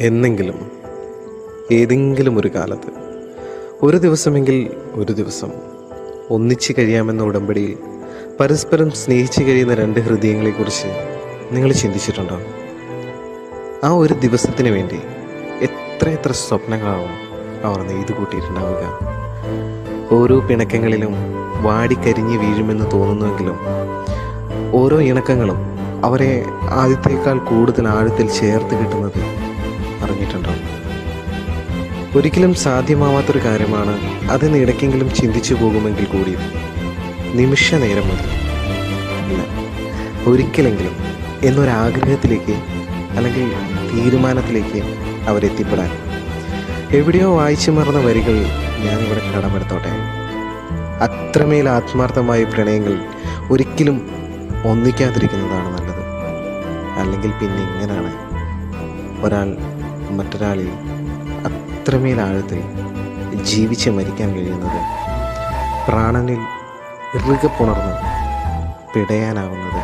എന്നെങ്കിലും ഏതെങ്കിലും ഒരു കാലത്ത് ഒരു ദിവസമെങ്കിൽ ഒരു ദിവസം ഒന്നിച്ചു കഴിയാമെന്ന ഉടമ്പടിയിൽ പരസ്പരം സ്നേഹിച്ചു കഴിയുന്ന രണ്ട് ഹൃദയങ്ങളെക്കുറിച്ച് നിങ്ങൾ ചിന്തിച്ചിട്ടുണ്ടോ? ആ ഒരു ദിവസത്തിന് വേണ്ടി എത്ര എത്ര സ്വപ്നങ്ങളാവും അവർ നെയ്തു കൂട്ടിയിട്ടുണ്ടാവുക ഓരോ പിണക്കങ്ങളിലും വാടിക്കരിഞ്ഞ് വീഴുമെന്ന് തോന്നുന്നുവെങ്കിലും ഓരോ ഇണക്കങ്ങളും അവരെ ആദ്യത്തേക്കാൾ കൂടുതൽ ആഴത്തിൽ ചേർത്ത് കിട്ടുന്നത് അറിഞ്ഞിട്ടുണ്ടോ? ഒരിക്കലും സാധ്യമാവാത്തൊരു കാര്യമാണ് അതിന് ഇടയ്ക്കെങ്കിലും ചിന്തിച്ചു പോകുമെങ്കിൽ കൂടിയും നിമിഷ നേരം മതി. ഇല്ല ഒരിക്കലെങ്കിലും എന്നൊരാഗ്രഹത്തിലേക്ക് അല്ലെങ്കിൽ തീരുമാനത്തിലേക്ക് അവരെത്തിപ്പെടാൻ. എവിടെയോ വായിച്ചു മറന്ന വരികൾ ഞാനിവിടെ കടമെടുത്തോട്ടെ. അത്രമേൽ ആത്മാർത്ഥമായ പ്രണയങ്ങൾ ഒരിക്കലും ഒന്നിക്കാതിരിക്കുന്നതാണ് നല്ലത്. അല്ലെങ്കിൽ പിന്നെ ഇങ്ങനെയാണ് ഒരാൾ മറ്റൊരാളിൽ അത്രമേൽ ആഴത്തിൽ ജീവിച്ച് മരിക്കാൻ കഴിയുന്നത് പ്രാണനിൽ ഇറുകെ പുണർന്ന് പിടയാനാവുന്നത്